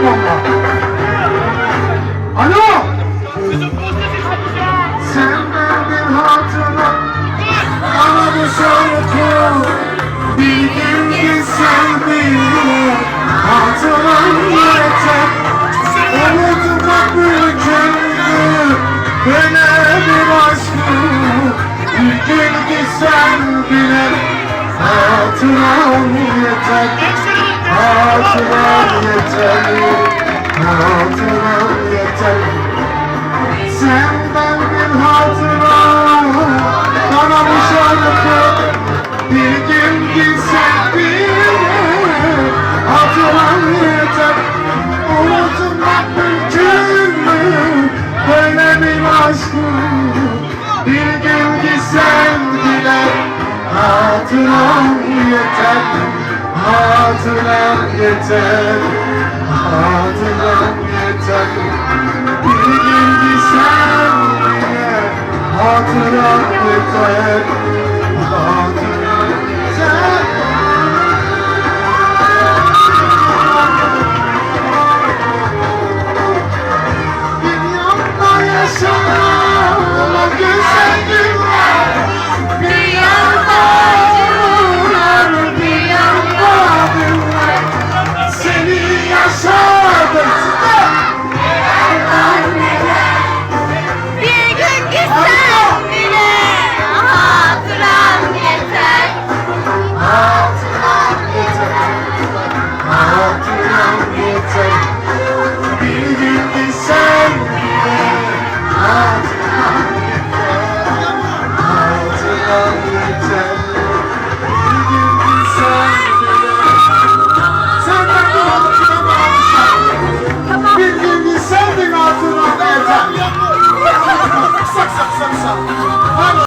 valla. Alo. Senden bir hatıra Bana bu şarkı Bir gün gitsen bile Hatıran yeter. Unutmak mümkündü Böyle bir aşkı. Bir gün gitsen bile Hatıran yeter Hatıran yeter Hatıran Senden bir hatıra Bana bu Bir gün gitsen bile Hatıran yeter Unutmak mümkün mü Böyle bir Bir gün gitsen bile Hatıran yeter Hatıran yeter Hatıran yeter Bir gün gitsem yine Hatıran yeter Hatıran yeter Bir yanda yaşanan güzel